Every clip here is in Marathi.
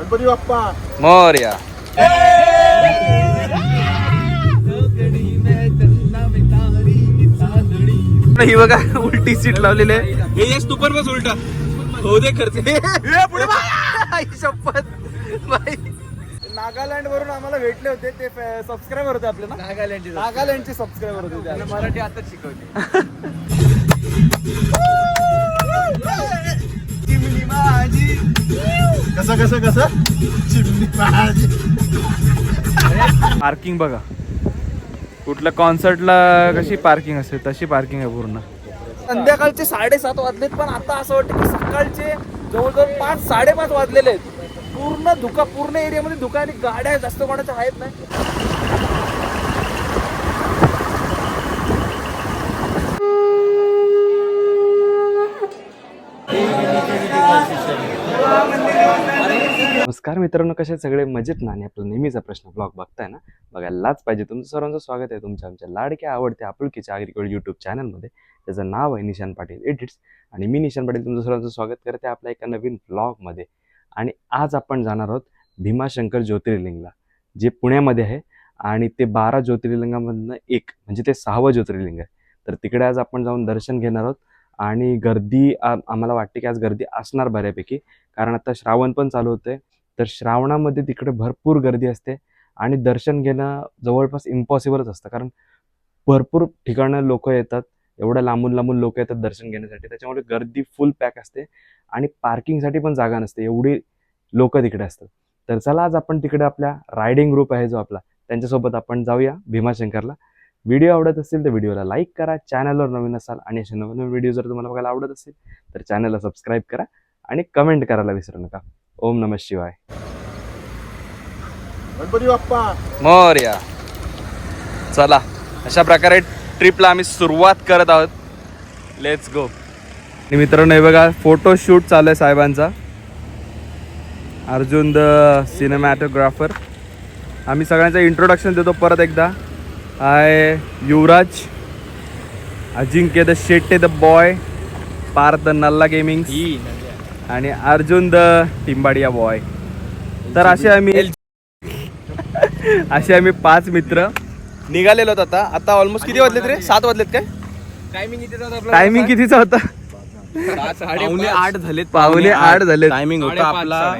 गणपती बाप्पा. मोर्या. ही बघा उलटी सीट लावलेली आहे. हे यश तू पण बस उलटा. हो दे खर्च. आई शपथ. नागालँड वरून आम्हाला भेटले होते ते सबस्क्रायबर होते आपले ना? नागालँडचे नागालँडचे सबस्क्रायबर होते. मराठी आता शिकवते. कसं कसं कसं? चिमणी पार्किंग बघा. कुठल्या कॉन्सर्टला कशी पार्किंग असते तशी पार्किंग आहे पूर्ण. संध्याकाळचे साडेसात वाजलेत पण आता असं वाटतं की सकाळचे जवळजवळ पाच साडेपाच वाजलेले आहेत. पूर्ण धुका पूर्ण एरियामध्ये धुका आणि गाड्या जास्त कोणाच्या आहेत नाही. नमस्कार मित्रांनो कसे सगळे? मजेत ना? आणि आपला नेहमीचा प्रश्न ब्लॉग बघताय ना? बघायलाच पाहिजे. तुमचं सर्वांचं स्वागत आहे तुमच्या आमच्या लाडक्या आवडत्या आपुलकीच्या आगरीकोड यूट्यूब चॅनलमध्ये त्याचं नाव आहे निशान पाटील एडिट्स आणि मी निशान पाटील तुमचं सर्वांचं स्वागत करते आपल्या एका नवीन ब्लॉगमध्ये आणि आज आपण जाणार आहोत भीमाशंकर ज्योतिर्लिंगला जे पुण्यामध्ये आहे. आणि ते बारा ज्योतिर्लिंगामधनं एक म्हणजे ते सहावं ज्योतिर्लिंग आहे. तर तिकडे आज आपण जाऊन दर्शन घेणार आहोत. आणि गर्दी आम्हाला वाटते की आज गर्दी असणार बऱ्यापैकी. कारण आता श्रावण पण चालू होतंय. तर श्रावणामध्ये तिकडे भरपूर गर्दी असते आणि दर्शन घेणं जवळपास इम्पॉसिबलच असतं. कारण भरपूर ठिकाणं लोक येतात एवढ्या लांबून लांबून लोक येतात दर्शन घेण्यासाठी. त्याच्यामुळे गर्दी फुल पॅक असते आणि पार्किंगसाठी पण जागा नसते एवढी लोक तिकडे असतात. तर चला आज आपण तिकडे आपल्या रायडिंग ग्रुप आहे जो आपला त्यांच्यासोबत आपण जाऊया भीमाशंकरला. व्हिडिओ आवडत असेल तर व्हिडिओला लाईक करा चॅनलवर नवीन असाल आणि असे नवीन व्हिडिओ जर तुम्हाला बघायला आवडत असेल तर चॅनलला सबस्क्राईब करा. आणि कमेंट करायला विसरू नका. ओम नम शिवाय. गणपती बाप्पा. मोर्या. चला अशा प्रकारे ट्रिपला आम्ही सुरुवात करत आहोत. लेट्स गो आणि मित्रांनो हे बघा फोटो शूट चालू आहे साहेबांचा. अर्जुन द सिनेमॅटोग्राफर आम्ही सगळ्यांचं इंट्रोडक्शन देतो परत एकदा. Hi Yuvraj. Ajinkya the Shette the boy. Parth the Nalla. Gaming आणि अर्जुन द टिंबाडिया बॉय. तर असे आम्ही असे आम्ही पाच मित्र. निघालेलो होतो आता. आता ऑलमोस्ट किती वाजलेत रे? सात वाजलेत काय? टायमिंग किती टायमिंग कितीचा होता? पावणे आठ झालेत. पावणे आठ झाले टायमिंग होता आपला.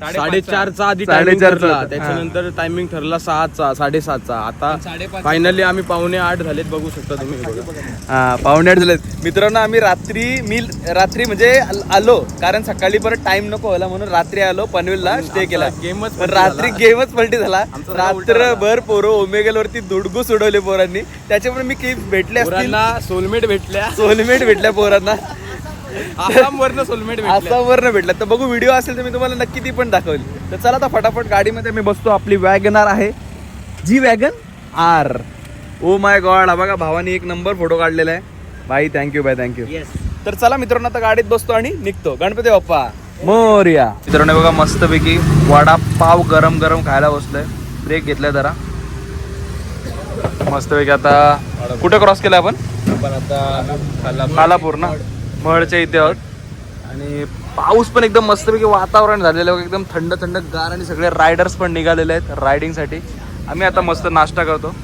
साडेचारचा आधी साडेचारचा टायमिंग ठरला. होता. त्याच्यानंतर टायमिंग ठरला सहाचा साडेसातचा. आता फायनली आम्ही पावणे आठ झालेत बघू शकता तुम्ही. हे बघा. हा पावणे आठ झालेत. मित्रांनो आम्ही रात्री मी रात्री म्हणजे आल- आलो. कारण सकाळी परत टाइम नको व्हायला म्हणून रात्री आलो पनवेलला स्टे केला. गेमच पण रात्री गेमच पलटी झाला. आमचा जरा उलटा रात्रभर पोरं ओमेगल वरती दुडगूस उडवले पोरांनी. त्याच्यामुळे मी काही भेटले असतील. पोरांना सोलमेट भेटल्या. सोलमेट भेटल्या पोरांना. आसाम वरनं सोलमेट भेटल्या. आसामवर भेटला तर बघू व्हिडिओ असेल तर मी तुम्हाला नक्की ती पण दाखवली. तर चला आता फटाफट गाडीमध्ये मी बसतो. आपली वॅगनार आहे. जी wagon R oh my God हा बघा भावानी एक नंबर फोटो काढलेला आहे. बाई थँक्यू बाय थँक्यू तर चला मित्रांनो आता गाडीत बसतो आणि निघतो. गणपती बाप्पा. मोर्या. मित्रांनो बघा मस्तपैकी वडा पाव गरम गरम खायला बसलोय. ब्रेक घेतलाय जरा. मस्तपैकी आता कुठे क्रॉस केला आपण? आपण आता खालापूर ना? महडच्या इथे आहोत. आणि पाऊस पण एकदम मस्तपैकी वातावरण झालेलं आहे. एकदम थंड थंड गार आणि सगळे रायडर्स पण निघालेले आहेत रायडिंगसाठी. आम्ही आता मस्त नाश्ता करतो.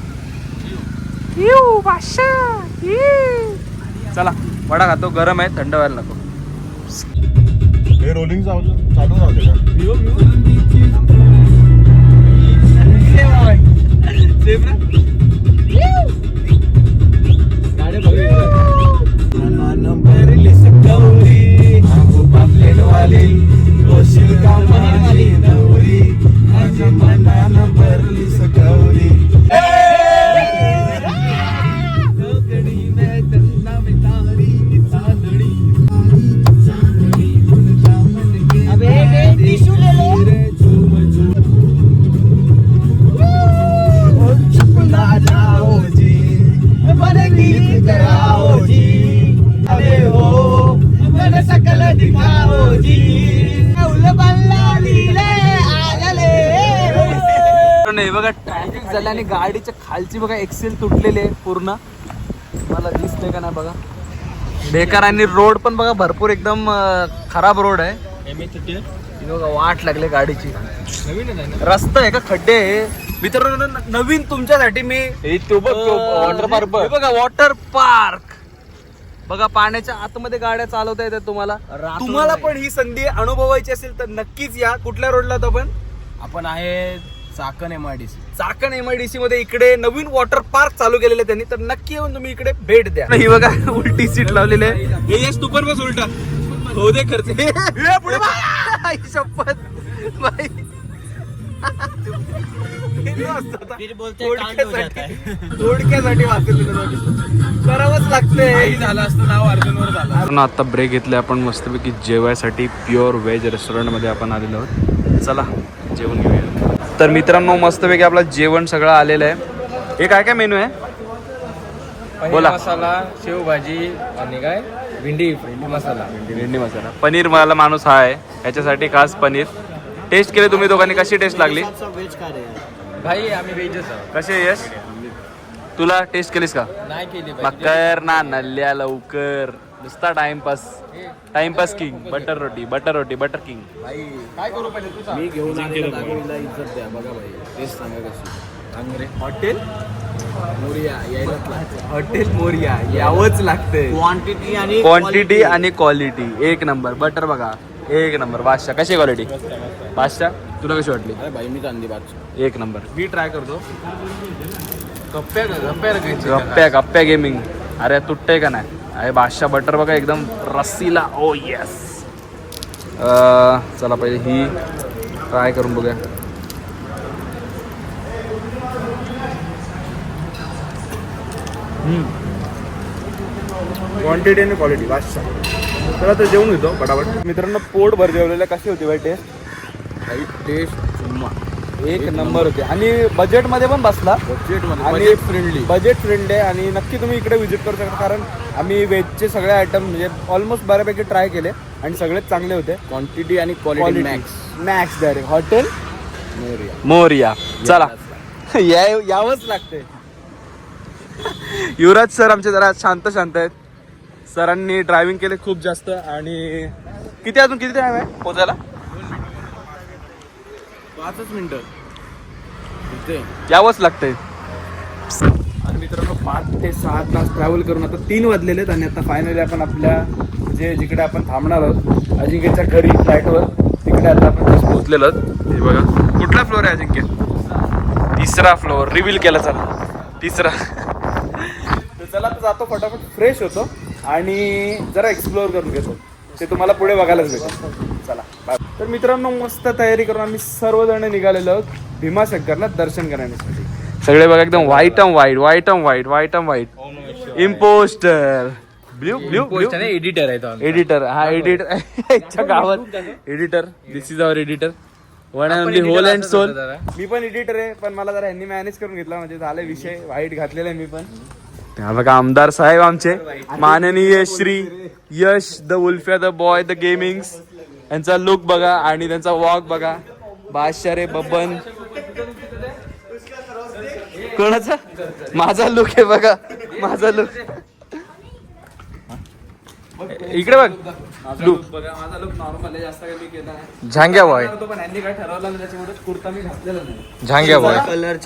चला वडा खातो गरम आहे थंड व्हायला नको. हे रोलिंग चालू राहू दे नाही खालची बघा एक्सेल तुटलेली आहे पूर्ण. मला दिसतंय का नाही बघा? बेकार आणि रोड पण बघा भरपूर एकदम खराब रोड आहे. बघा वाट लागले गाडीची. रस्ता आहे का? खड्डे मित्रांनो न- नवीन तुमच्यासाठी मी वॉटर पार्क बघा वॉटर पार्क बघा. पाण्याच्या आतमध्ये गाड्या चालवता येतात तुम्हाला. तुम्हाला पण ही संधी अनुभवायची असेल तर नक्कीच या. कुठल्या रोडला तर आपण आपण आहे Chakan M I D C Chakan MIDC मध्ये इकडे नवीन वॉटर पार्क चालू केलेले त्यांनी तर नक्की येऊन तुम्ही इकडे भेट द्या. ही बघा उलटी सीट लावलेली आहे. हे पण बस उलटा. हो दे खर्च. पुढे बघ. आई शपथ. बाई. थोडक्यासाठी थोडक्यासाठी वाचेल तुला करावंच लागतंय. झालं असतं नाव अर्जुनवर झालं. आता ब्रेक घेतले आपण मस्तपैकी जेवायसाठी प्युअर व्हेज रेस्टॉरंटमध्ये आपण आलेलो आहोत. चला जेवण घेऊया. तर मित्रांनो मस्तपैकी आपलं जेवण सगळं आलेलं आहे. हे काय काय मेनू आहे? बोला. मसाला शेवभाजी आणि काय? भेंडी भेंडी मसाला. भेंडी मसाला. पनीर मला माणूस हा आहे. याच्यासाठी खास पनीर. टेस्ट केले तुम्ही दोघांनी? कशी टेस्ट लागली? भाई आम्ही व्हेजच कशी यश? तुला टेस्ट केलीस का? नाही केली ना नल्ल्या लवकर. नुसता timepass timepass king butter roti butter roti butter king भाई काय करू पहिले तू मी घेऊन आलेला इज्जत द्या बघा भाई टेस्ट सांगा कशी अंगरे हॉटेल? मोरिया यायलाच लागते. हॉटेल मोरिया यावंच लागतंय. क्वांटिटी आणि क्वांटिटी आणि क्वालिटी एक नंबर बटर बघा. एक नंबर बादशाह. कशी क्वालिटी बादशाह तुला कशी वाटली? अरे भाई मी चांदी बात एक नंबर मी ट्राय करतो. गप्प्या गप्प्या गप्प्या गप्प्या गेमिंग अरे तुटते का नाही? अरे बादशाह बटर बघा एकदम रस्सीला. ओ येस चला पहिले ही ट्राय करून बघूया. क्वांटिटी आणि क्वालिटी बादशाह. तर आता जेवण घेतो पटापट. मित्रांनो पोट भर जेवलेलं कशी होती बाई टेस्ट भाई टेस्ट एक नंबर होते. आणि बजेटमध्ये पण बसला. बजेट आणि फ्रेंडली बजेट फ्रेंडली आहे. आणि नक्की तुम्ही इकडे व्हिजिट करू शकता. कारण आम्ही व्हेजचे सगळे आयटम म्हणजे ऑलमोस्ट बऱ्यापैकी ट्राय केले. आणि सगळेच चांगले होते. क्वांटिटी आणि quality max max direct hotel Morya Morya चला. या यावंच लागते. युवराज सर आमचे जरा शांत शांत आहेत. सरांनी ड्रायव्हिंग केले खूप जास्त. आणि किती अजून किती टाइम आहे? पोचायला? पाचच मिनिटं. इथे. यावंच लागतंय. आणि मित्रांनो पाच ते सहा तास ट्रॅव्हल करून आता तीन वाजलेले आहेत आणि आता फायनली आपण आपल्या जे जिकडे आपण थांबणार आहोत अजिंक्यच्या घरी फ्लॅटवर तिकडे आता आपण आहोत. हे बघा कुठला फ्लोअर आहे अजिंक्य? तिसरा फ्लोअर रिव्हील केला चला. तिसरा. तर चला तर जातो फटाफट फ्रेश होतो. आणि जरा एक्सप्लोअर करून घेतो. ते तुम्हाला पुढे बघायलाच भेटेल. बाय तर मित्रांनो मस्त तयारी करून आम्ही सर्वजण निघालेलो आहोत भीमाशंकरला दर्शन करण्यासाठी. सगळे बघा एकदम white and white white and white white and white impostor blue blue blue editor आहे तो एडिटर हा एडिटर गावात editor this is our editor one and only whole and sole मी पण एडिटर आहे पण मला जरा यांनी मॅनेज करून घेतला. म्हणजे झाले विषय वाईट घातलेला आहे मी पण. हा बघा आमदार साहेब आमचे. माननीय Shri Yash the Ulfya the boy the gamings. यांचा लुक बघा आणि त्यांचा वॉक बघा. बादशाह रे बबन कोणाचा? माझा लुक आहे बघा. माझा लुक इकडे बघ. लुक बघा. माझा लुक नॉर्मल आहे. जास्त काही मी केला नाही. झांग्या बॉय तो पण यांनी काय ठरवलं नाही त्याच्यामुळे कुर्ता मी घातलेला नाही. झांग्या बॉय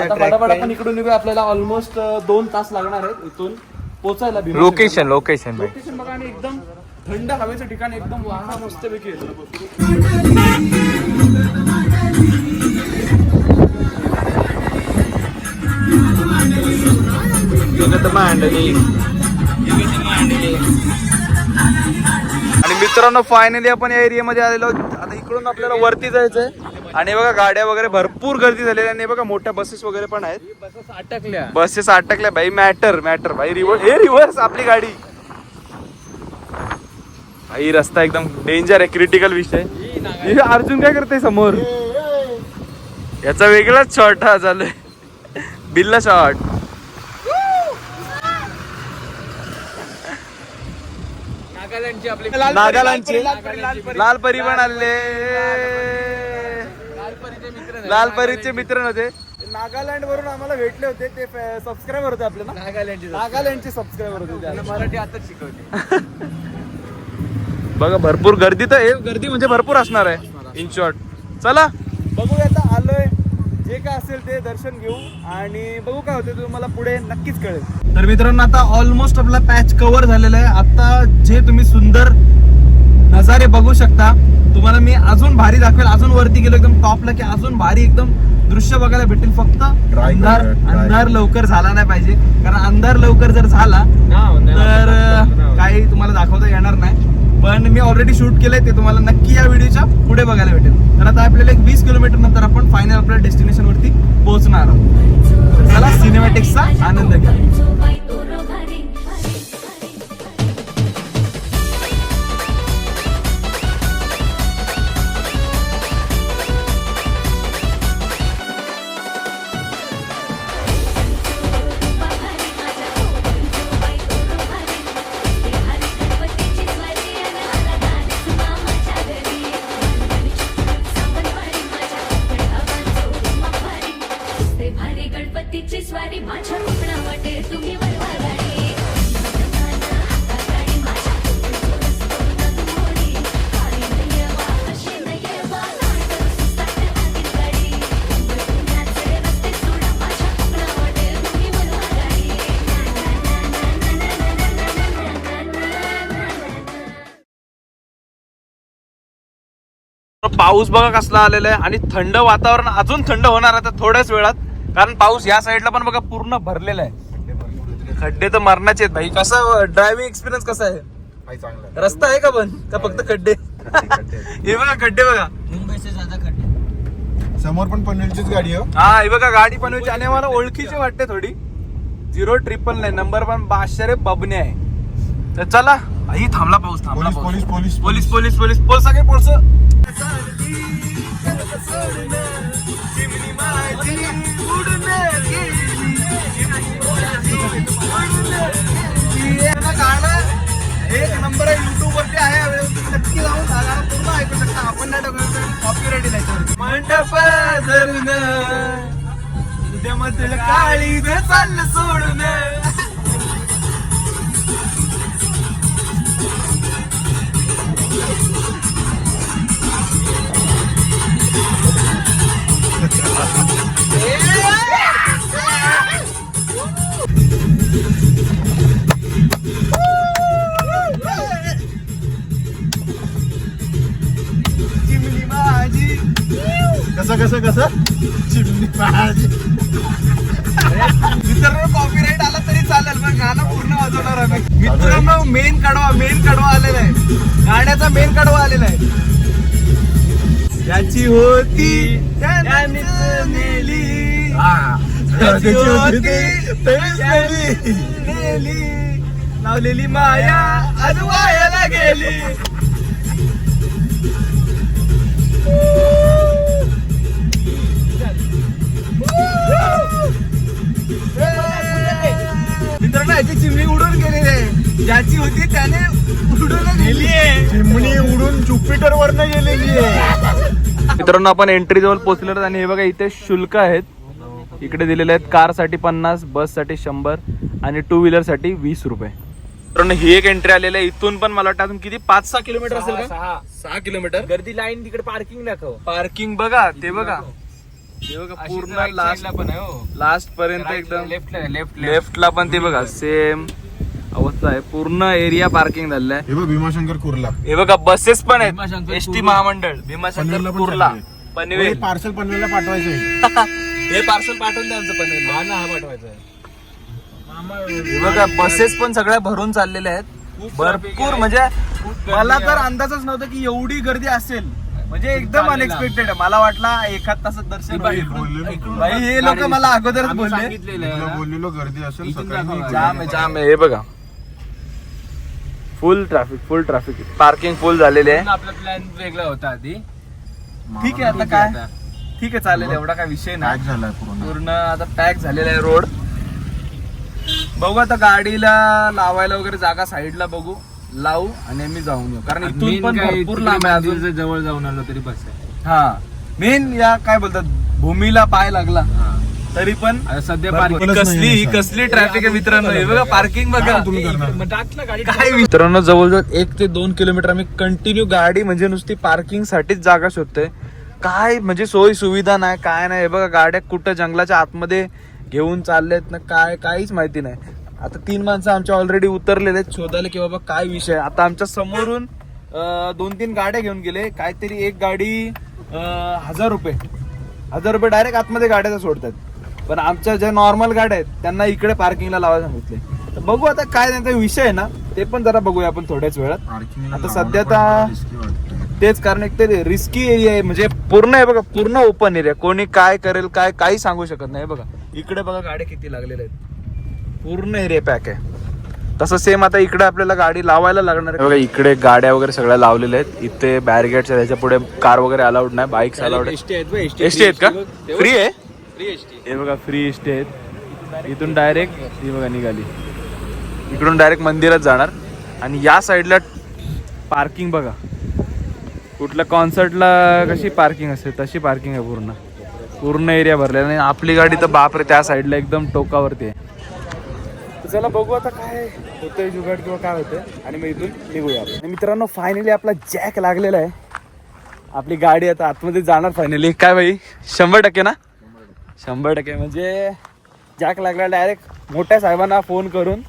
पटापट आपण इकडून निघूया. आपल्याला ऑलमोस्ट दोन तास लागणार आहेत इथून. पोचायला. लोकेशन लोकेशन लोकेशन बघा आणि एकदम थंड हवेचं ठिकाण एकदम वाहा मस्त पैकी येतो आणि मित्रांनो फायनली आपण या एरियामध्ये आलेलो. आता इकडून आपल्याला वरती जायचंय. आणि बघा गाड्या वगैरे भरपूर गर्दी झालेली आणि बघा मोठ्या बसेस वगैरे पण आहेत. अटकल्या. बसेस अटकल्या. भाई मॅटर मॅटर भाई रिव्हर्स हे रिव्हर्स आपली गाडी. भाई रस्ता एकदम डेंजर आहे क्रिटिकल विषय. हे अर्जुन काय करते समोर? याचा वेगळाच शॉट हा चालू बिल्ला शॉट नागालँडची आपली नागालँडचे. लाल परी पण आले. लाल परीचे मित्र नव्हते. नागालँड वरून आम्हाला भेटले होते ते सबस्क्रायबर होते आपले ना. नागालँडची नागालँडचे सबस्क्रायबर होते ते. मराठी आता शिकवली. बघा भरपूर गर्दी तर गर्दी म्हणजे भरपूर असणार आहे. इन शॉर्ट चला. बघूया आता आलोय. जे काय असेल ते दर्शन घेऊ आणि बघू काय होते तुम्हाला पुढे नक्कीच कळेल. तर मित्रांनो आता ऑलमोस्ट आपला पॅच कव्हर झालेला आहे. आता जे तुम्ही सुंदर नजारे बघू शकता तुम्हाला मी अजून भारी दाखवेल. अजून वरती गेलो एकदम टॉपला की अजून भारी एकदम दृश्य बघायला भेटेल. फक्त अंधार अंधार लवकर झाला नाही पाहिजे. कारण अंधार लवकर जर झाला तर काही तुम्हाला दाखवता येणार नाही. पण मी ऑलरेडी शूट केलंय ते तुम्हाला नक्की या व्हिडिओच्या पुढे बघायला भेटेल. तर आता आपल्याला एक वीस किलोमीटर नंतर आपण फायनल आपल्या डेस्टिनेशन वरती पोहोचणार आहोत. चला सिनेमॅटिक्सचा आनंद घ्या. पाऊस बघा कसला आलेला आहे. आणि थंड वातावरण अजून थंड होणार आता थोड्याच वेळात. कारण पाऊस या साईडला पण बघा पूर्ण भरलेला आहे. खड्डे तर मरणाचे आहेत भाई. कसा ड्रायव्हिंग एक्सपिरियन्स कसा आहे? रस्ता आहे का पण? का फक्त खड्डे? हे बघा खड्डे बघा. समोर पण पनवेलचीच गाडी आहे हो. हा हे बघा गाडी पण आणि मला ओळखीची वाटते थोडी. झिरो ट्रिपल नाही नंबर पण बादशे बबने आहे. तर चला. ही थांबला पाऊस थांबला पोलीस पाऊस. Police police police police. Police pole सगळे पोलस एक नंबर आहे युट्यूब वरती आहे. नक्की हा गाणं पूर्ण ऐकू शकता. आपण नाही कॉपीराईट मंडप धरून उद्यामधील काळी चाललं सोडून कसं कसं कसं चिमणी पाहायची. मित्रांनो कॉपीराईट आला तरी चालेल पण गाणं पूर्ण वाजवणार आहे. मित्रांनो मेन कडवा मेन कडवा आलेला आहे गाण्याचा मेन कडवा आलेला आहे याची होती त्यानेच नेली. याची त्याची होती त्यानेच. नेली लावलेली माया आज वायाला गेली मित्रांनो याची चिमणी उडून गेलेली आहे. ज्याची होती त्याने उडून नेली आहे. चिमणी उडून ज्युपिटर वरनं गेलेली आहे. मित्रांनो आपण एंट्री जवळ पोहोचलो आणि हे बघा इथे शुल्क आहेत. इकडे दिलेले आहेत कारसाठी पन्नास बससाठी शंभर आणि टू व्हीलरसाठी वीस रुपये. मित्रांनो ही एक एंट्री आलेली आहे. इथून पण मला वाटतं अजून किती? पाच सहा किलोमीटर असेल का? सहा किलोमीटर. गर्दी लाईन तिकडे पार्किंग दाखव. पार्किंग बघा ते बघा. बघा पूर्ण लास्ट पण आहे हो. लास्ट पर्यंत एकदम लेफ्ट लेफ्ट लेफ्टला पण ते बघा सेम अवस्था आहे. पूर्ण एरिया पार्किंग झालेला आहे. हे बघ भीमाशंकर कुर्ला. हे बघा बसेस पण आहेत. Bhimashankar S T Kurla. महामंडळ भीमाशंकर पनवेलला पण कुर्ला. पनवेल. पार्सल पनवेलला पाठवायचंय हे पार्सल पाठवून द्या आमचं पनवेल हा ना हा पाठवायचा आहे. हे बघा बसेस पण सगळ्या भरून चाललेल्या आहेत. भरपूर म्हणजे मला तर अंदाजच नव्हता की एवढी गर्दी असेल. म्हणजे एकदम अनएक्सपेक्टेड आहे. मला वाटला एखाद तासात दर्शन होईल. बोलले भाई हे लोक मला अगोदरच बोलले. बोललेलो गर्दी असेल सकाळी. जाम आहे. जाम आहे. हे बघा. Full traffic full traffic parking full झालेली आहे. आपला प्लॅन वेगळा होता आधी. ठीक आहे आता काय? ठीक आहे चालेल. एवढा काय विषय नाही. पॅक झालाय पूर्ण. पूर्ण आता पॅक झालेला आहे रोड. बघू आता गाडीला लावायला वगैरे जागा साईडला बघू. लावू आणि आम्ही जाऊन येऊ. कारण इथून पण भरपूर लांब आहे अजून. जवळ जाऊन आलो तरी बस आहे. हा. मेन या काय बोलतात भूमीला पाय लागला. तरी पण सध्या. पार्किंग कसली ही कसली ट्रॅफिक आहे मित्रांनो? हे बघा पार्किंग बघा. काय मित्रांनो जवळजवळ एक ते दोन किलोमीटर आम्ही कंटिन्यू गाडी म्हणजे नुसती पार्किंग साठीच जागा शोधतोय. काय म्हणजे सोयी सुविधा नाही काय नाही. हे बघा गाड्या कुठं जंगलाच्या आतमध्ये घेऊन चाललेत ना काय काहीच माहिती नाही. आता तीन माणसं आमच्या ऑलरेडी उतरलेले आहेत. शोधायला की बाबा काय विषय. आता आमच्या समोरून दोन तीन गाड्या घेऊन गेले. काहीतरी एक गाडी हजार रुपये. हजार रुपये डायरेक्ट आतमध्ये गाड्या सोडतात. पण आमच्या ज्या नॉर्मल गाड्या आहेत त्यांना इकडे पार्किंगला लावायला सांगितले. तर बघू आता काय त्यांचा विषय आहे ना ते पण जरा बघूया आपण थोड्याच वेळात. आता सध्या आता तेच कारण एक ते रिस्की एरिया आहे. म्हणजे पूर्ण आहे बघा पूर्ण ओपन एरिया कोणी काय करेल काय काही सांगू शकत नाही. बघा इकडे बघा गाड्या किती लागलेल्या आहेत. पूर्ण एरिया पॅक आहे. तसं सेम आता इकडे आपल्याला गाडी लावायला लागणार आहे. बघा इकडे गाड्या वगैरे सगळ्या लावलेल्या आहेत. इथे बॅरिगेड्स आहे त्याच्या पुढे कार वगैरे अलाउड नाही बाईक्स अलाउड आहे एसटी आहेत. एसटी एसटी आहेत का? फ्री आहे? फ्री एसटी हे बघा फ्री एसटी आहेत. इथून डायरेक्ट ही बघा निघाली. इकडून डायरेक्ट मंदिरात जाणार. आणि या साईडला पार्किंग बघा. कुठल्या कॉन्सर्टला कशी पार्किंग असते तशी पार्किंग आहे पूर्ण. पूर्ण एरिया भरलेला. आणि आपली गाडी तर बापरे त्या साईडला एकदम टोकावरती आहे. चला बघू आता काय होतंय जुगाड किंवा काय होतंय. आणि मग इथून निघूया आपण. आणि मित्रांनो फायनली आपला जॅक लागलेला आहे. आपली गाडी आता आतमध्ये जाणार फायनली काय भाई शंभर टक्के ना? शंभर टक्के. म्हणजे जॅक लागला डायरेक्ट मोठ्या साहेबांना फोन करून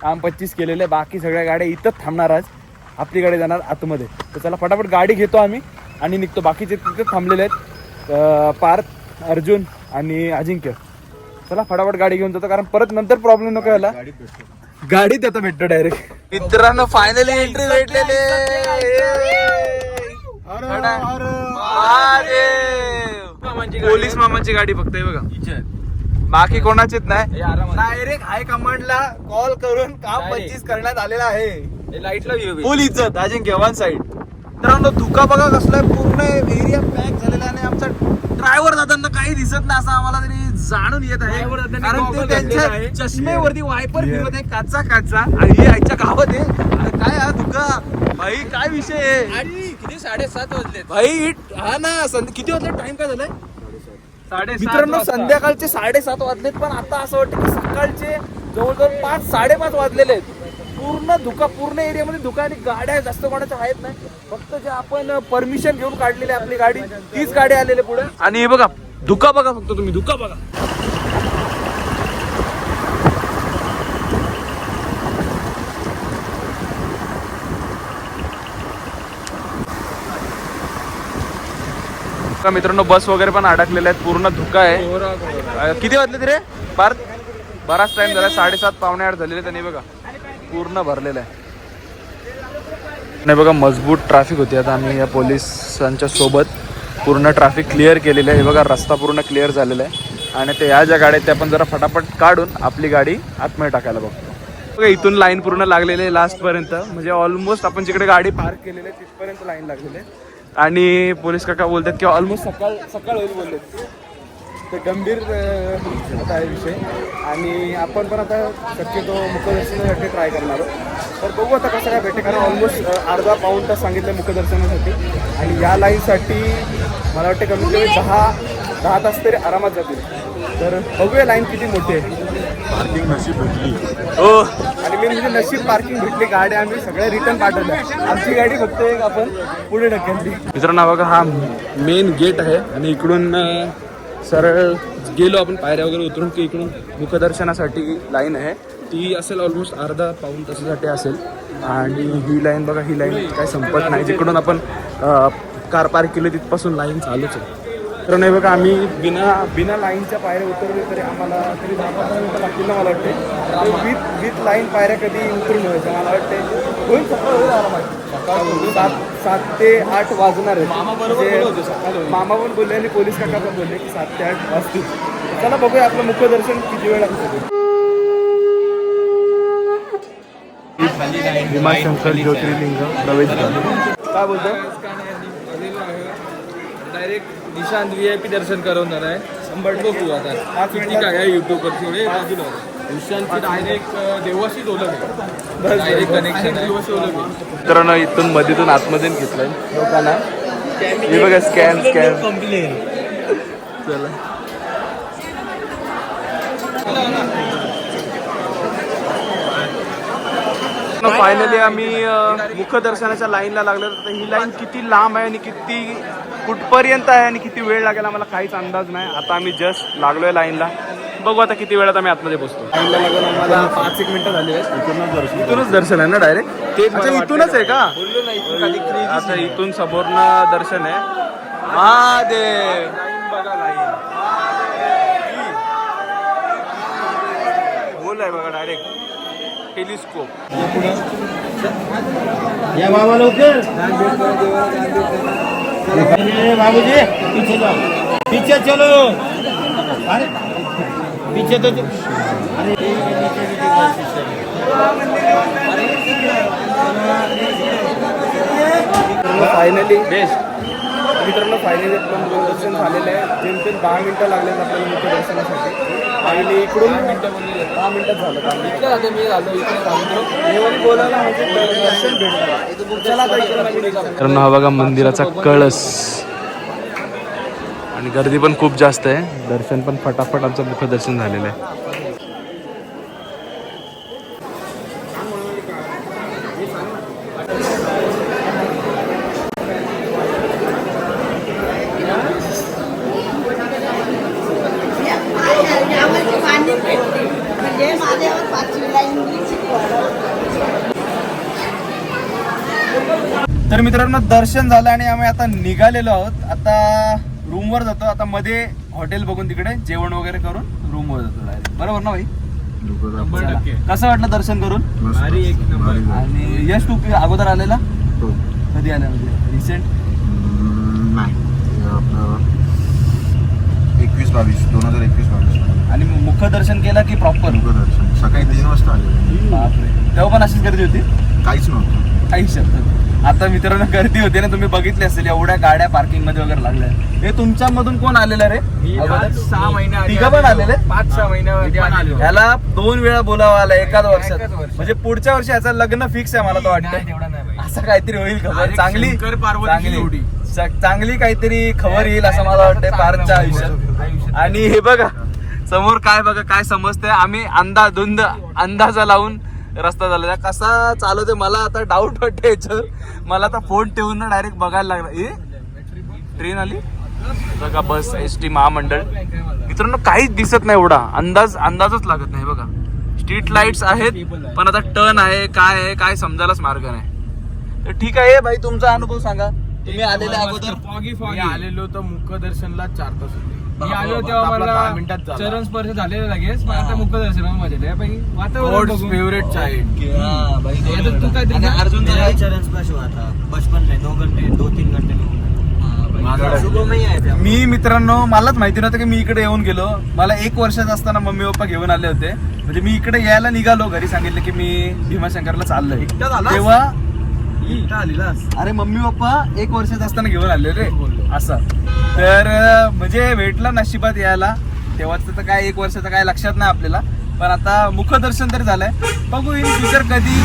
काम पच्चीस केलेले बाकी सगळ्या गाड्या इथंच थांबणार आज. आपली गाडी जाणार आतमध्ये. तर चला फटाफट गाडी घेतो आम्ही आणि निघतो. बाकीचे तिथे थांबलेले आहेत. पार्थ अर्जुन आणि अजिंक्य. चला फटाफट गाडी घेऊन जातो कारण परत नंतर प्रॉब्लेम नको यायला. गाडीत आता भेटतो डायरेक्ट मित्रांनो फायनली एंट्री भेटलेली पोलीस मामाची गाडी फक्त आहे बघा. बाकी कोणाचीच नाही. डायरेक्ट हाय कमांडला कॉल करून काम. पच्चीस करण्यात आलेला आहे. लाईटला फुल इज्जत अजिंक्य वन साइड मित्रांनो धुका बघा कसला आहे, पूर्ण एरिया पॅक झालेला आहे आणि आमचा ड्रायव्हर दादांना काही दिसत नाही असं आम्हाला तरी जाणून येत आहे. कारण ते. त्यांच्या चष्मेवरती वायपर फिरत आहे काचा काचा आणि हे आईच्या गावात आहे. काय हा धुका भाई काय विषय आहे? किती? साडेसात वाजले भाई हा ना संध- किती वाजले? टाइम काय झालाय? मित्रांनो. संध्याकाळचे साडेसात वाजलेत पण आता असं वाटतं की सकाळचे जवळजवळ पाच साडेपाच वाजलेले आहेत. पूर्ण धुका पूर्ण एरियामध्ये धुका आणि गाड्या जास्त कोणाच्या आहेत नाही. फक्त जे आपण परमिशन घेऊन काढलेली आपली गाडी तीच गाडी आलेली पुढे. आणि हे बघा धुका बघा फक्त तुम्ही धुका बघा. मित्रांनो बस वगैरे पण अडकलेल्या आहेत पूर्ण धुका आहे. किती वाजले रे पार बराच टाइम झाला साडेसात पावणे आठ झालेले त्यांनी बघा पूर्ण भरलेलं आहे. नाही बघा मजबूत ट्रॅफिक होती आता आम्ही या पोलिसांच्या सोबत. पूर्ण ट्रॅफिक क्लिअर केलेलं आहे. हे बघा रस्ता पूर्ण क्लिअर झालेला आहे. आणि ते या ज्या गाड्या आहेत त्या पण जरा फटाफट काढून आपली गाडी आतमध्ये टाकायला बघतो. बघा इथून लाईन पूर्ण लागलेली आहे लास्टपर्यंत म्हणजे ऑलमोस्ट आपण जिकडे गाडी पार्क केलेली आहे तिथपर्यंत लाईन लागलेली आहे. आणि पोलीस काका बोलतात की ऑलमोस्ट सकाळ सकाळ होईल बोलले. ते गंभीर आता आहे विषय. आणि आपण पण आता शक्यतो मुखदर्शनासाठी ट्राय करणार आहोत. तर बघू आता कसं काय भेटे कारण ऑलमोस्ट अर्धा पाऊण तास सांगितलं मुखदर्शनासाठी. आणि या लाईनसाठी मला वाटते कमीत कमी दहा दहा तास तरी आरामात जातील. तर बघूया लाईन किती मोठी आहे. पार्किंग नशीब भेटली. हो. आणि मी म्हणजे नशीब पार्किंग भेटली गाड्या आम्ही सगळ्या रिटर्न पाठवल्या. आमची गाडी फक्त एक आपण पुढे ढकलली. मित्रांनो बघा हा मेन गेट आहे. आणि इकडून सरळ गेलो आपण पायऱ्या वगैरे उतरून की इकडून मुखदर्शनासाठी लाईन आहे. ती असेल ऑलमोस्ट अर्धा पाऊन तासासाठी असेल. आणि ही लाईन बघा ही लाईन काय संपत नाही. जिकडून आपण कार पार्क केली तिथपासून लाईन चालूच आहे. तर नाही बघा आम्ही बिना बिना लाईनच्या पायऱ्या उतरले तरी आम्हाला तरी दहा पंधरा मिनटं लागतील ना मला वाटते विथ विथ लाईन पायऱ्या कधी उतरून व्हायचं मला वाटते होईल सगळं होईल आरामात. सात सात ते आठ वाजणार आहेत. मामा पण बोलले आणि पोलीस काका पण बोलले की सात ते आठ वाजतील. चला बघूया आपलं मुखदर्शन किती वेळ लागतं भीमाशंकर ज्योतिर्लिंग प्रवेश काय बोलतो direct Nishant V I P दर्शन करवणार आहे. शंभर बघू आता. पाच किती काय आहे युट्यूबवरची एवढे बाजूला निशांतची डायरेक्ट आहे. डायरेक्ट कनेक्शन देवाशी आहे. मित्रांनो इथून मधीतून आतमध्ये घेतलंय. लोकांना. हे बघा स्कॅन स्कॅन चला. फायनली आम्ही मुखदर्शनाच्या लाईनला लागलो. तर ही लाईन किती लांब आहे आणि किती कुठपर्यंत आहे आणि किती वेळ लागेल आम्हाला काहीच अंदाज नाही. आता आम्ही जस्ट लागलोय लाईनला. बघू आता किती वेळात आम्ही आतमध्ये बसतो लाईनला लागून आम्हाला पाच एक मिनिटं झाली आहेत. इथूनच दर्शन इथूनच दर्शन आहे ना डायरेक्ट ते इथूनच आहे का? आता इथून समोरनं दर्शन आहे. महादेव. बघा लाईन. बोल आहे बघा डायरेक्ट टेलिस्कोप या बाबा लवकर. बाबूजी पीछे जाओ पीछे चलो. अरे पीछे तो अरे फायनली बेस्ट मित्रांनो फायनली मुखदर्शन झालेलं आहे. जेमतेम दहा मिनिटं लागलेत आपल्याला मुखदर्शनासाठी आणि इकडून. दहा मिनिटात झालं बोलायला म्हणजे चला आता इकडून आम्ही निघालो. कारण हा बघा मंदिराचा कळस. आणि गर्दी पण खूप जास्त आहे. दर्शन पण फटाफट आमचं मुखदर्शन झालेलं आहे यावरची मान्य भेटते म्हणजे माझ्यावर पाचवीला इंग्लिश शिकवायला तर मित्रांनो दर्शन झालं आणि आम्ही आता निघालेलो आहोत. आता रूमवर जातो. आता मध्ये हॉटेल बघून तिकडे जेवण वगैरे करून रूमवर जातो डायरेक्ट बरोबर ना भाई? चला. कसं वाटलं दर्शन करून? भारी एक नंबर आणि यश तू कि- अगोदर आलेला? हो. कधी आला म्हणजे? रिसेंट नाही. एकवीस बावीस दोन हजार एकवीस बावीस. आणि मग मुखदर्शन केलं की प्रॉपर दर्शन. सकाळी तीन वाजता आले तेव्हा पण अशीच गर्दी होती? काहीच नव्हतं. काही शब्द आता मित्रांनो गर्दी होती ना तुम्ही बघितली असेल एवढ्या गाड्या पार्किंगमध्ये वगैरे लागल्या. हे तुमच्या मधून कोण आलेला रे? सहा महिने तिघं पण आलेले. पाच सहा महिन्यावरती आलेलो. याला दोन वेळा बोलावं आला एकाच वर्षात. म्हणजे पुढच्या वर्षी याचं लग्न फिक्स आहे मला नाही, वाटतं. असं काहीतरी होईल खबर. चांगली चांगली चांगली काहीतरी खबर येईल असं मला वाटतं पारच्या आयुष्यात. आणि हे बघा समोर काय बघा काय समजतंय. आम्ही अंदाज धुंद अंदाजा लावून रस्ता झाला कसा चालवते मला आता डाऊट वाटते याच्यावर. मला आता फोन ठेवून ना डायरेक्ट बघायला लागला. ए? ट्रेन आली? बघा बस एस टी महामंडळ. मित्रांनो काहीच दिसत नाही एवढा. अंदाज अंदाजच लागत नाही बघा. स्ट्रीट लाईट्स आहेत पण आता टर्न आहे काय आहे काय समजायलाच मार्ग नाही. तर ठीक आहे भाई तुमचा अनुभव सांगा. तुम्ही आलेले अगोदर मी आलेलो तर मुखदर्शनला चार तास होते. मी आलो. तेव्हा मला दहा मिनिटात झाला. चरण स्पर्श झालेला लगेच पण आता मुखदर्शनाला मजा येते. वातावरण child. आता तू काय अर्जुन चरण स्पर्श हुआ था बचपन में दो घंटे दो तीन घंटे में हुआ। सुबह में आए थे हम। मी मित्रांनो मलाच माहिती नव्हतं की मी इकडे येऊन गेलो. मला एक वर्षाचा असताना मम्मी पप्पा घेऊन आले होते. म्हणजे मी इकडे यायला निघालो. घरी सांगितलं की मी भीमाशंकरला चाललोय. तेव्हा अरे मम्मी पप्पा एक वर्षाचा असताना घेऊन आले रे. असं. तर म्हणजे भेटला नशिबात यायला. तेव्हाच तर काय एक वर्षाचं काय लक्षात नाही आपल्याला. पण आता मुखदर्शन तरी झालंय. बघू इन फ्युचर कधी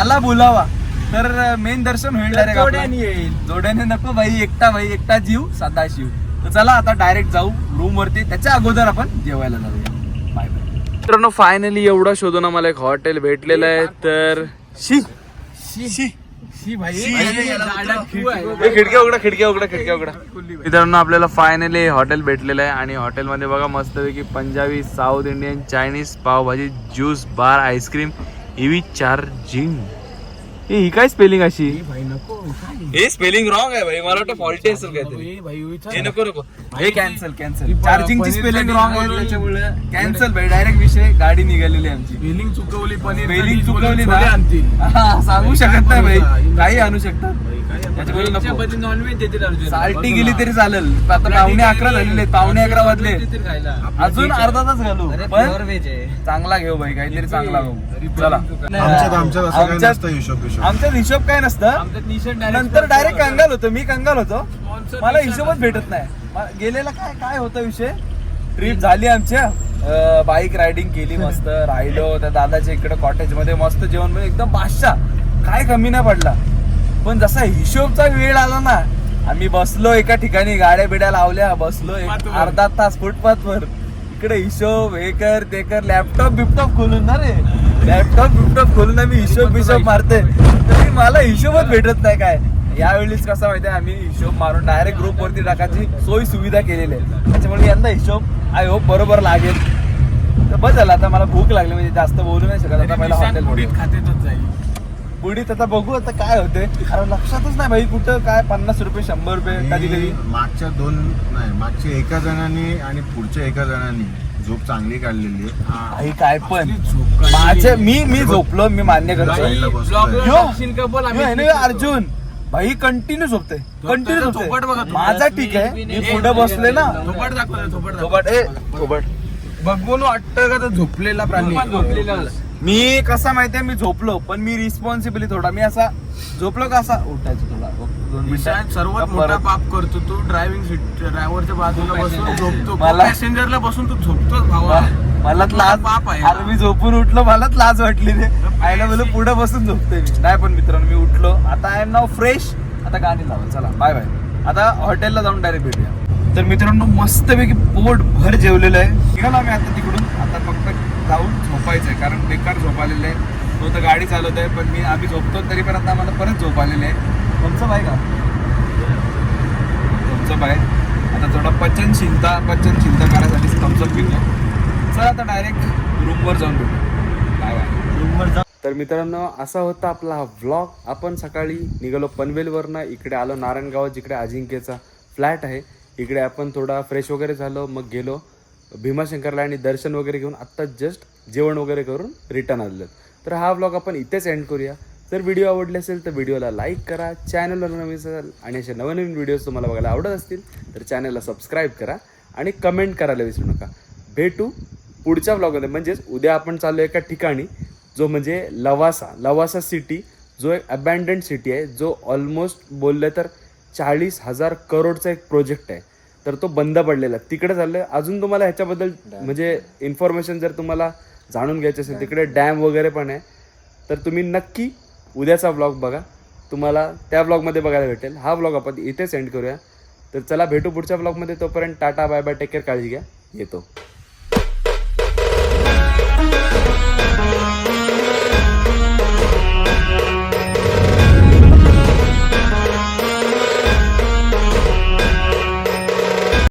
आला बोलावा. तर मेन दर्शन होईल डायरेक्ट जोड्याने येईल. जोड्याने नको भाई एकटा भाई एकटा जीव साधा शिव तर चला आता डायरेक्ट जाऊ रूम वरती. त्याच्या अगोदर आपण जेवायला जाऊया. बाय बाय मित्रांनो फायनली एवढा शोधून आम्हाला एक हॉटेल भेटलेलं आहे. तर शी. शी. भाई गाड्या खूप आहे. ए, खिडक्या उघडा खिडक्या उघडा खिडक्या उघडा. मित्रांनो आपल्याला फायनली हॉटेल भेटलेलं आहे आणि हॉटेलमध्ये बघा मस्तपैकी Punjabi South Indian Chinese pav bhaji juice bar ice cream EV charging ही काय स्पेलिंग अशी? भाई नको हे स्पेलिंग रॉंग आहे भाई. मला वाटतं फॉल्टी असेल काहीतरी. ए, भाई विचार हे नको नको. हे कॅन्सल कॅन्सल चार्जिंगची स्पेलिंग रॉंग आहे त्याच्यामुळे कॅन्सल भाई. डायरेक्ट विषय गाडी निघालेली आहे आमची. स्पेलिंग चुकवली पनीर स्पेलिंग चुकवली ना? आणतील. हा, सांगू शकत नाही भाई. काही आणू शकतात. त्याच्यामुळे नको. नॉनव्हेज देतील अर्जुन. साल्टी गेली तरी चालेल. आता पावणे अकरा झालेले पावणे अकरा वाजले. देतील खायला. अजून अर्धा तास घालू. अरे पण प्युअर व्हेज आहे. चांगला घेऊ भाई काहीतरी चांगला घेऊ चला. आमच्यात आमच्यात असं काही आमच्यात- नसतं हिशोब हिशोब. आमच्यात हिशोब काय नसतं. आमच्यात निशाण direct नंतर डायरेक्ट कंगाल होतो. मी कंगाल होतो. Sponsor मला हिशोबच भेटत नाही. म- गेलेला काय काय होता विषय? ट्रिप झाली आमच्या बाईक रायडिंग केली मस्त. राहिलो. त्या दादाच्या इकडे कॉटेजमध्ये मस्त जेवण म्हणजे एकदम बादशाह. काय कमी नाही पडला. पण जसा हिशोबचा वेळ आला ना आम्ही बसलो एका ठिकाणी गाड्या बिड्या लावल्या बसलो एक. अर्धा तास फुटपाथवर. इकडे हिशोब हे कर ते कर लॅपटॉप बिपटॉप खोलून ना रे. लॅपटॉप बिपटॉप खोलून मी हिशोब बिशोब मारते. तरी मला हिशोबच भेटत नाही काय. यावेळीच कसं माहितीये आम्ही हिशोब मारून डायरेक्ट ग्रुप वरती टाकायची सोयी सुविधा केलेली आहे. त्याच्यामुळे यंदा हिशोब आय होप बरोबर लागेल. तर बस झालं आता मला भूक लागली म्हणजे जास्त बोलू नाही शकत. आता पहिला हॉटेल खातेतच जाईल. बुडीत आता बघू आता काय होते. अरे लक्षातच नाही भाई कुठं काय पन्नास रुपये शंभर रुपये कधी कधी मागच्या दोन नाही मागच्या एका जणांनी आणि पुढच्या एका जणांनी झोप चांगली काढलेली आहे. भाई काय पण. माझे मी मी झोपलो मी मान्य करतो. यो. यो, हे अर्जुन. भाई कंटिन्यू झोपते. कंटिन्यू थोपट बघा, झोपते माझा ठीक आहे. मी पुढे बसले ना. थोपट दाखव थोपट दाखव. थोबट ए थोबट बघून वाटतं का तो झोपलेला प्राणी? झोपलेला. मी कसा माहितीये मी झोपलो पण मी रिस्पॉन्सिबली थोडा मी असा झोपलो का असा? उठायचो थोडा दोन विशाल. सर्वात मोठा पाप करतो तू ड्रायव्हिंग सीट ड्रायव्हरच्या बाजूला बसून झोपतो. मला- पॅसेंजरला बसून तू झोपतोस भावा. मला लाज पाप आहे अरे मी झोपून उठलो मलाच लाज वाटली रे. आईला बोल पुढे बसून झोपते मी. नाही पण मित्रांनो मी उठलो. आता आय एम नाव फ्रेश आता गाणी लावा चला बाय बाय आता हॉटेलला जाऊन डायरेक्ट भेटूया. तर मित्रांनो मस्तपैकी पोट भर जेवलेलं आहे. निघालो आम्ही आता तिकडून. आता फक्त जाऊन झोपायचं आहे कारण बेकार झोप आलेलं आहे. तो तर गाडी चालवत आहे पण मी आम्ही झोपतो तरी पण आता आम्हाला परत झोप आलेली आहे. तुमचं बाय का? तुमचं बाय. आता थोडा पचनशीलता पचनशीलता करायसाठी थम्सअप पितो चला आता डायरेक्ट रूमवर जाऊन भेटू. बाय बाय तर मित्रांनो असा होता आपला हा व्लॉग आपण सकाळी निघालो पनवेलवरनं. इकडे आलो नारायणगाव जिकडे अजिंक्यचा फ्लॅट आहे. इकडे आपण थोडा फ्रेश वगैरे झालो मग गेलो. भीमाशंकरला आणि दर्शन वगैरे घेऊन आत्ता जस्ट जेवण वगैरे करून रिटर्न आलेलं तर हा ब्लॉग आपण इथेच एंड करूया. जर व्हिडिओ आवडले असेल तर व्हिडिओला लाईक करा चॅनलवर नवीन असाल आणि असे नवनवीन व्हिडिओज तुम्हाला बघायला आवडत असतील तर चॅनलला सबस्क्राईब करा आणि कमेंट करायला विसरू नका. भेटू पुढच्या ब्लॉगमध्ये म्हणजेच उद्या आपण चाललो एका ठिकाणी जो म्हणजे लवासा. लवासा सिटी जो एक अबँडंट सिटी आहे जो ऑलमोस्ट बोललं तर चाळीस हजार करोडचा एक प्रोजेक्ट आहे. तर तो बंद पडलेला. तिकडे चाललं अजून तुम्हाला ह्याच्याबद्दल म्हणजे इन्फॉर्मेशन जर तुम्हाला जाणून घ्यायची असेल तिकडे डॅम वगैरे पण आहे. तर तुम्ही नक्की उद्याचा व्लॉग बघा. तुम्हाला त्या व्लॉगमध्ये बघायला भेटेल. हा व्लॉग आपण इथे सेंड करूया. तर चला भेटू पुढच्या व्लॉगमध्ये तोपर्यंत Tata bye bye take care काळजी घ्या. येतो.